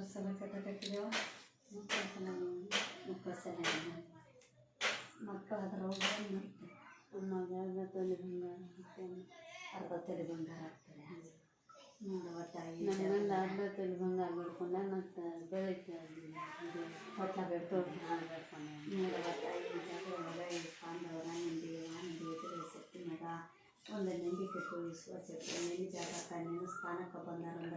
ಸಲ ಕಟ್ಟಕಟ್ಟಿದೇವ ಮಕ್ಕಳ ಸಲುವಾಗಿ ಮಕ್ಕಳ ಸಲುವಾಗಿ ಮಕ್ಕಳು ಅದ್ರೊಳಗೆ ಏನು ಮಾಡ್ತಾರೆ ನಮ್ಮ ಎರಡು ತೊಲೆ ಬಂಗಾರ ಮತ್ತೆ ಅರ್ಧ ತೊಲೆ ಬಂಗಾರ ಆಗ್ತದೆ ನೋಡುವ ತಾಯಿ ನಮ್ಮ ಗಂಡ ಅರ್ಧ ತೊಲೆ ಬಂಗಾರ ಬಿಡ್ಕೊಂಡ ಮತ್ತು ಬೆಳಗ್ಗೆ ಇದು ಹೊಟ್ಲ ಬೇಡ್ಕೊಂಡು ತೋಟ ಬೆಳ್ಕೊಂಡ ನೋಡುವ ತಾಯಿ ಜಾಗರೊಳಗ ಈ ಪಾಂಡವರ ನಿಂದಿ ವಾನದಿ ಎದುರು ಶಕ್ತಿ ಮಗ ಒಂದು ನಂಬಿಕೆ ತೋರಿಸುವ ಶಕ್ತಿ ನೆಲಿ ಜಾಗಕ್ಕ ನೀನು ಸ್ಥಾನಕ್ಕೆ ಬಂದಾರಂದ್ರೆ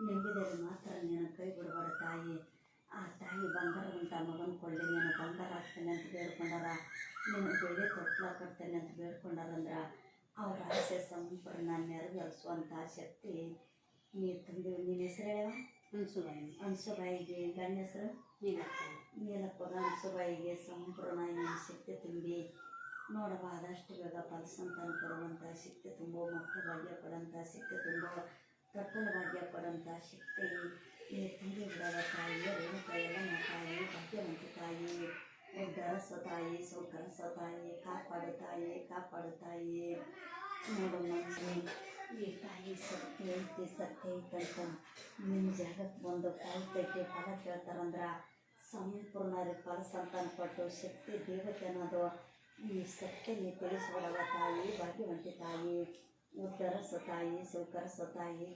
ನಂಬಿದರೆ ಮಾತ್ರ ನೀನು ಕೈ ಬಿಡಬಾರ ತಾಯಿ. ಆ ತಾಯಿ ಬಂಗಾರದಂತ ಮಗನ ಕೊಳ್ಳಿ ನೀನು ಬಂಗಾರ ಹಾಕ್ತೇನೆ ಅಂತ ಬೇಡ್ಕೊಂಡಾರ ನೀನು ಬೆಳೆ ತೊಟ್ಲ ಕಟ್ತೇನೆ ಅಂತ ಬೇಡ್ಕೊಂಡಾರಂದ್ರೆ ಅವರ ಆಸೆ ಸಂಪೂರ್ಣ ನೆರವೇರಿಸುವಂಥ ಶಕ್ತಿ ನೀ ತಂದು ನಿನ್ನ ಹೆಸರು ಹುಣಸುಬಾಯಿ ಅನ್ಸುಬಾಯಿಗೆ. ಗಂಡ ಹೆಸರು? ನೀಲಪ್ಪ. ನೀಲಪುರ ಅನ್ಸುಬಾಯಿಗೆ ಸಂಪೂರ್ಣ ನಿನ್ನ ಶಕ್ತಿ ತುಂಬಿ ನೋಡವ ಆದಷ್ಟು ಬೇಗ ಫಲಸಂತಾನ ಕೊಡುವಂಥ ಶಕ್ತಿ ತುಂಬೋ ಮಕ್ಕಳ ಭಾಗ್ಯ ಕೊಡೋಂಥ ಶಕ್ತಿ ತುಂಬೋ. ತೊಟ್ಟಲ ಕೊಡೋಂಥ ಶಕ್ತಿ, ಈ ತುಂಬಿ ಬಿಡೋದ ತಾಯಿ ರೇಣುಕ ಎಲ್ಲಮ್ಮ ತಾಯಿ, ಭಾಗ್ಯವಂತ ತಾಯಿ ಉದ್ಧರಿಸೋ ತಾಯಿ ಸೌಕರಿಸೋ ತಾಯಿ, ಕಾಪಾಡು ತಾಯಿ ಕಾಪಾಡು ತಾಯಿ. ನೋಡು ಮನುಷ್ಯ ಈ ತಾಯಿ ಸತ್ಯ ಐತಿ, ಸತ್ಯ ಐತಂತ ನಿಮ್ಮ ಜಾಗಕ್ಕೆ ಬಂದು ತೆಗಿ ಫಲ ಕೇಳ್ತಾರಂದ್ರೆ ಸಂಪೂರ್ಣ ಫಲ ಸಂತಾನ ಪಟ್ಟು ಶಕ್ತಿ, ದೇವತೆ ಅನ್ನೋದು ಈ ಸತ್ಯ ನೀ ತಿಳಿಸ್ಬಿಡವ ತಾಯಿ, ಭಾಗ್ಯವಂತಿ ತಾಯಿ. ಉದ್ಧರಿಸೋ ತಾಯಿ ಸೌಕರಿಸೋ ತಾಯಿ